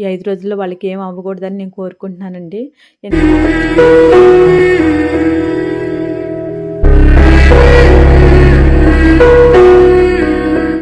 ఈ ఐదు రోజుల్లో వాళ్ళకి ఏం అవ్వకూడదని నేను కోరుకుంటున్నానండి.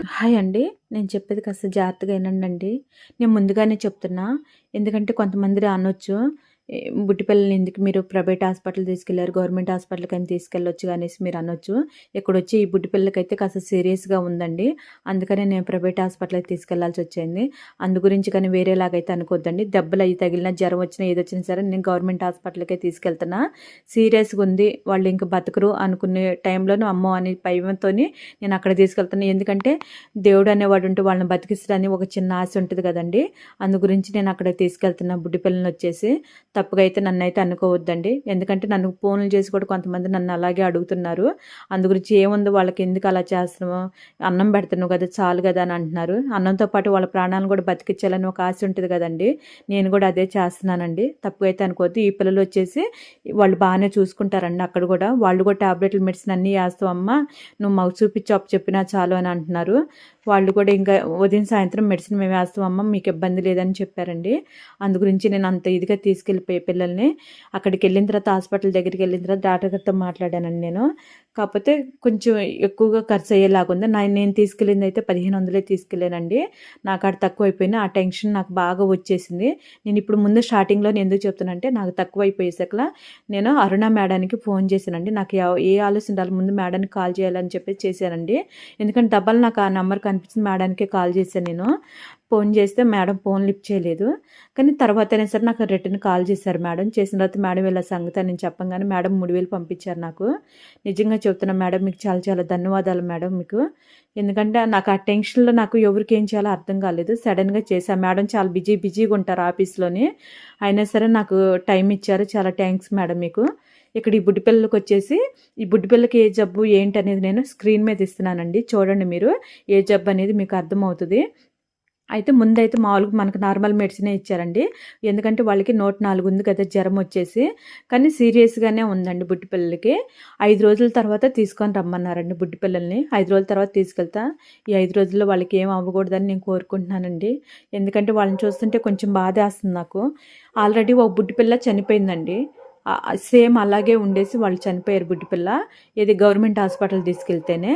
హాయ్ అండి. నేను చెప్పేది కాస్త జాగ్రత్తగా వినండి నేను ముందుగానే చెప్తున్నా. ఎందుకంటే కొంతమంది అనొచ్చు "ఏ, బుట్టి ఎందుకు మీరు ప్రైవేట్ హాస్పిటల్ తీసుకెళ్ళారు? గవర్నమెంట్ హాస్పిటల్కి అని తీసుకెళ్ళొచ్చు అనేసి మీరు అనొచ్చు. ఇక్కడ వచ్చి ఈ బుట్టి అయితే కాస్త సీరియస్గా ఉందండి. అందుకనే నేను ప్రైవేట్ హాస్పిటల్కి తీసుకెళ్ళాల్సి వచ్చింది. అందు గురించి కానీ వేరేలాగైతే అనుకోద్దండి. దెబ్బలు అవి తగిలినా జ్వరం వచ్చినా ఏది వచ్చినా సరే నేను గవర్నమెంట్ హాస్పిటల్కే తీసుకెళ్తున్నా. సీరియస్గా ఉంది. వాళ్ళు ఇంక బతకరు అనుకునే టైంలోనూ అమ్మో అని భయంతో నేను అక్కడ తీసుకెళ్తాను ఎందుకంటే దేవుడు అనేవాడు ఉంటే వాళ్ళని బతికిస్తాడని ఒక చిన్న ఆశ ఉంటుంది కదండి. అందు గురించి నేను అక్కడ తీసుకెళ్తున్నా బుడ్డి పిల్లల్ని వచ్చేసి. తప్పుగా అయితే నన్ను అయితే అనుకోవద్దండి. ఎందుకంటే నన్ను ఫోన్లు చేసి కూడా కొంతమంది నన్ను అలాగే అడుగుతున్నారు. అందు గురించి ఏముందో వాళ్ళకి ఎందుకు అలా చేస్తున్నావు? అన్నం పెడుతున్నావు కదా చాలు కదా అని అంటున్నారు. అన్నంతో పాటు వాళ్ళ ప్రాణాలను కూడా బతికించాలని ఒక ఆశ ఉంటుంది కదండి. నేను కూడా అదే చేస్తున్నానండి. తప్పుగా అయితే అనుకోవద్దు. ఈ పిల్లలు వచ్చేసి వాళ్ళు బాగానే చూసుకుంటారండి అక్కడ కూడా. వాళ్ళు కూడా టాబ్లెట్లు మెడిసిన్ అన్నీ వేస్తావు అమ్మ నువ్వు మాకు చూపించి అప్పు చెప్పినా చాలు అని అంటున్నారు. వాళ్ళు కూడా ఇంకా ఉదయం సాయంత్రం మెడిసిన్ మేము వేస్తామమ్మ మీకు ఇబ్బంది లేదని చెప్పారండి. అందు గురించి నేను అంత ఇదిగా తీసుకెళ్ళిపోయే పిల్లల్ని అక్కడికి వెళ్ళిన తర్వాత హాస్పిటల్ దగ్గరికి వెళ్ళిన తర్వాత డాక్టర్ గారితో మాట్లాడానండి నేను. కాకపోతే కొంచెం ఎక్కువగా ఖర్చు అయ్యేలాగుంది నా నేను తీసుకెళ్ళింది అయితే పదిహేను వందలే తీసుకెళ్ళానండి. నాకు అక్కడ తక్కువ అయిపోయింది ఆ టెన్షన్ నాకు బాగా వచ్చేసింది. నేను ఇప్పుడు ముందు స్టార్టింగ్లో నేను ఎందుకు చెప్తున్నానంటే నాకు తక్కువ అయిపోయేసకలా నేను అరుణ మేడానికి ఫోన్ చేశానండి. నాకు ఏ ఆలోచన రాలి ముందు మేడానికి కాల్ చేయాలని చెప్పి చేశానండి. ఎందుకంటే డబ్బలు నాకు ఆ నెంబర్ కనిపించింది. మేడానికే కాల్ చేశాను నేను. ఫోన్ చేస్తే మేడం ఫోన్ లిఫ్ట్ చేయలేదు. కానీ తర్వాత అయినా సరే నాకు రిటర్న్ కాల్ చేశారు మేడం. చేసిన తర్వాత మేడం ఇలా సంగతి నేను చెప్పంగానే మేడం మూడు వేలు పంపించారు నాకు. నిజంగా చెప్తున్నా మేడం మీకు చాలా చాలా ధన్యవాదాలు మేడం మీకు. ఎందుకంటే నాకు ఆ టెన్షన్లో నాకు ఎవరికి ఏం చేయాలో అర్థం కాలేదు. సడన్గా చేశా. మేడం చాలా బిజీ బిజీగా ఉంటారు ఆఫీస్లోని. అయినా సరే నాకు టైం ఇచ్చారు. చాలా థ్యాంక్స్ మేడం మీకు. ఇక్కడ ఈ బుడ్డి పిల్లలకి వచ్చేసి ఈ బుడ్డి పిల్లకి ఏ జబ్బు ఏంటి అనేది నేను స్క్రీన్ మీద ఇస్తున్నానండి. చూడండి మీరు. ఏ జబ్బు అనేది మీకు అర్థమవుతుంది. అయితే ముందైతే మామూలుగా మనకు నార్మల్ మెడిసినే ఇచ్చారండి. ఎందుకంటే వాళ్ళకి నూట నాలుగు ఉంది కదా జ్వరం వచ్చేసి. కానీ సీరియస్గానే ఉందండి బుడ్డి పిల్లలకి. ఐదు రోజుల తర్వాత తీసుకొని రమ్మన్నారండి బుడ్డి పిల్లల్ని. ఐదు రోజుల తర్వాత తీసుకెళ్తా. ఈ ఐదు రోజుల్లో వాళ్ళకి ఏం అవ్వకూడదని నేను కోరుకుంటున్నానండి. ఎందుకంటే వాళ్ళని చూస్తుంటే కొంచెం బాధ వేస్తుంది నాకు. ఆల్రెడీ ఒక బుడ్డి పిల్ల చనిపోయిందండి. సేమ్ అలాగే ఉండేసి వాళ్ళు చనిపోయారు బుడ్డి పిల్ల ఇది గవర్నమెంట్ హాస్పిటల్ తీసుకెళ్తేనే.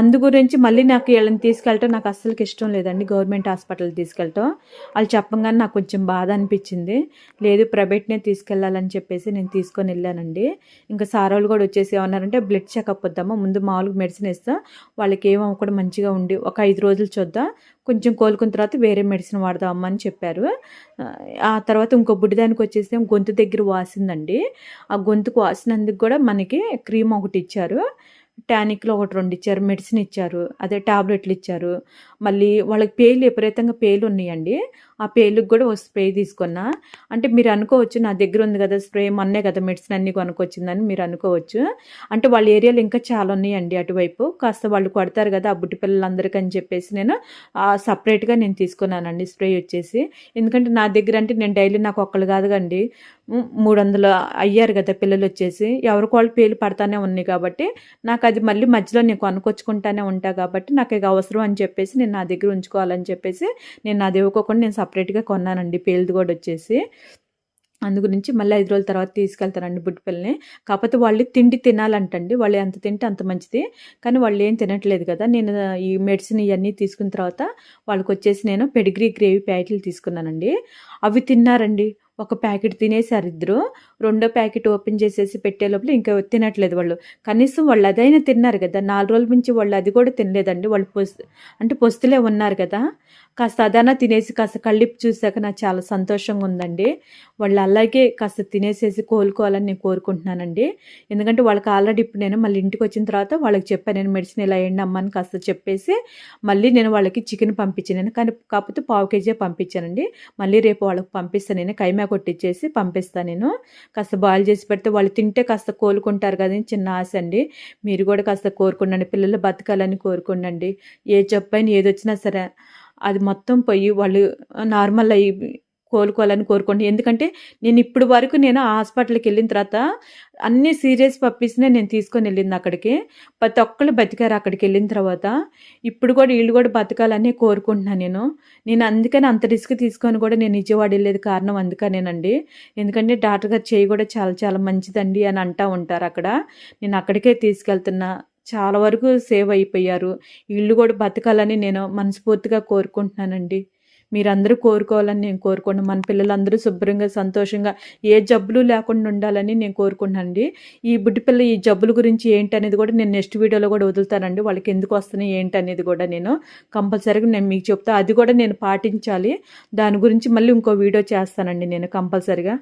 అందు గురించి మళ్ళీ నాకు వీళ్ళని తీసుకెళ్ళటం నాకు అస్సలకి ఇష్టం లేదండి గవర్నమెంట్ హాస్పిటల్ తీసుకెళ్ళటం. వాళ్ళు చెప్పంగానే నాకు కొంచెం బాధ అనిపించింది. లేదు ప్రైవేట్నే తీసుకెళ్ళాలని చెప్పేసి నేను తీసుకొని వెళ్ళానండి. ఇంకా సార్ వాళ్ళు కూడా వచ్చేసి ఏమన్నారంటే బ్లడ్ చెకప్ వద్దామా ముందు మామూలుగా మెడిసిన్ ఇస్తాం. వాళ్ళకి ఏమవ్వకుండా మంచిగా ఉండి ఒక ఐదు రోజులు చూద్దాం. కొంచెం కోలుకున్న తర్వాత వేరే మెడిసిన్ వాడదామని అని చెప్పారు. ఆ తర్వాత ఇంకో బుడ్డిదానికి వచ్చేసి గొంతు దగ్గర వాసిందండి. ఆ గొంతుకు వాసినందుకు కూడా మనకి క్రీమ్ ఒకటి ఇచ్చారు. టానిక్లో ఒకటి రెండు ఇచ్చారు. మెడిసిన్ ఇచ్చారు. అదే టాబ్లెట్లు ఇచ్చారు. మళ్ళీ వాళ్ళకి పేలు విపరీతంగా పేలు ఉన్నాయండి. ఆ పేలుకి కూడా ఒక స్ప్రే తీసుకున్నా. అంటే మీరు అనుకోవచ్చు నా దగ్గర ఉంది కదా స్ప్రే మొన్నే కదా మెడిసిన్ అన్నీ కొనుక్కొచ్చిందని మీరు అనుకోవచ్చు. అంటే వాళ్ళ ఏరియాలో ఇంకా చాలా ఉన్నాయండి అటువైపు. కాస్త వాళ్ళు కొడతారు కదా ఆ బుట్టి పిల్లలందరికీ అని చెప్పేసి నేను సపరేట్గా నేను తీసుకున్నానండి. స్ప్రే వచ్చేసి. ఎందుకంటే నా దగ్గర అంటే నేను డైలీ నాకు ఒక్కళ్ళు కాదు కండి మూడు వందలు అయ్యారు కదా పిల్లలు వచ్చేసి ఎవరికి వాళ్ళు పేలు పడతానే ఉన్నాయి కాబట్టి నాకు అది మళ్ళీ మధ్యలో నేను కొనుకొచ్చుకుంటానే ఉంటా కాబట్టి నాకు ఇక అవసరం అని చెప్పేసి నేను నా దగ్గర ఉంచుకోవాలని చెప్పేసి నేను నాది ఇవ్వకోకుండా నేను సపరేట్గా కొన్నానండి పేలుది కూడా వచ్చేసి. అందు గురించి మళ్ళీ ఐదు రోజుల తర్వాత తీసుకెళ్తానండి బుడ్డిపిల్లని కాకపోతే వాళ్ళు తిండి తినాలంటండి. వాళ్ళు ఎంత తింటే అంత మంచిది. కానీ వాళ్ళు ఏం తినట్లేదు కదా. నేను ఈ మెడిసిన్ ఇవన్నీ తీసుకున్న తర్వాత వాళ్ళకి వచ్చేసి నేను పెడిగ్రీ గ్రేవీ ప్యాకెట్లు తీసుకున్నానండి. అవి తిన్నారండి. ఒక ప్యాకెట్ తినేసారు ఇద్దరు. రెండో ప్యాకెట్ ఓపెన్ చేసేసి పెట్టే లోపల ఇంకా తినట్లేదు వాళ్ళు. కనీసం వాళ్ళు అదైనా తిన్నారు కదా. నాలుగు రోజుల నుంచి వాళ్ళు అది కూడా తినలేదండి. వాళ్ళు పొస్ అంటే పొస్తులే ఉన్నారు కదా. కాస్త అదనా తినేసి కాస్త కళ్ళిప్పి చూసాక నాకు చాలా సంతోషంగా ఉందండి. వాళ్ళు అలాగే కాస్త తినేసేసి కోలుకోవాలని నేను కోరుకుంటున్నానండి. ఎందుకంటే వాళ్ళకి ఆల్రెడీ ఇప్పుడు నేను మళ్ళీ ఇంటికి వచ్చిన తర్వాత వాళ్ళకి చెప్పాను. నేను మెడిసిన్ ఇలా వేయండి అమ్మని కాస్త చెప్పేసి మళ్ళీ నేను వాళ్ళకి చికెన్ పంపించాను. కానీ కాకపోతే పావు కేజీ పంపించానండి. మళ్ళీ రేపు వాళ్ళకి పంపిస్తాను. నేను కైమా కొట్టించేసి పంపిస్తాను నేను. కాస్త బాయిల్ చేసి పెడితే వాళ్ళు తింటే కాస్త కోలుకుంటారు కదా అని చిన్న ఆశ అండి. మీరు కూడా కాస్త కోరుకుండండి పిల్లలు బతకాలని కోరుకుండండి ఏ చెప్పైనా ఏదొచ్చినా సరే అది మొత్తం పోయి వాళ్ళు నార్మల్ అయ్యి కోలుకోవాలని కోరుకుంటున్నాను ఎందుకంటే నేను ఇప్పుడు వరకు నేను ఆ హాస్పిటల్కి వెళ్ళిన తర్వాత అన్ని సీరియస్ పప్పీస్నే నేను తీసుకొని వెళ్ళింది అక్కడికి. ప్రతి ఒక్కళ్ళు బతికారు అక్కడికి వెళ్ళిన తర్వాత. ఇప్పుడు కూడా వీళ్ళు కూడా బతకాలని కోరుకుంటున్నాను నేను. నేను అందుకని అంత రిస్క్ తీసుకొని కూడా నేను విజయవాడ వెళ్ళేది కారణం అందుకనేనండి. ఎందుకంటే డాక్టర్ గారు చేయి కూడా చాలా చాలా మంచిదండి అని అంటూ ఉంటారు అక్కడ. నేను అక్కడికే తీసుకెళ్తున్నా. చాలా వరకు సేవ్ అయిపోయారు. వీళ్ళు కూడా బతకాలని నేను మనస్ఫూర్తిగా కోరుకుంటున్నానండి. మీరందరూ కోరుకోవాలని నేను కోరుకుంటున్నాను మన పిల్లలందరూ శుభ్రంగా సంతోషంగా ఏ జబ్బులు లేకుండా ఉండాలని నేను కోరుకుంటున్నానండి. ఈ బుడ్డి పిల్ల ఈ జబ్బుల గురించి ఏంటి అనేది కూడా నేను నెక్స్ట్ వీడియోలో కూడా వదులుతానండి. వాళ్ళకి ఎందుకు వస్తున్నాయి ఏంటి అనేది కూడా నేను కంపల్సరీగా నేను మీకు చెప్తా. అది కూడా నేను పాటించాలి. దాని గురించి మళ్ళీ ఇంకో వీడియో చేస్తానండి నేను కంపల్సరీగా.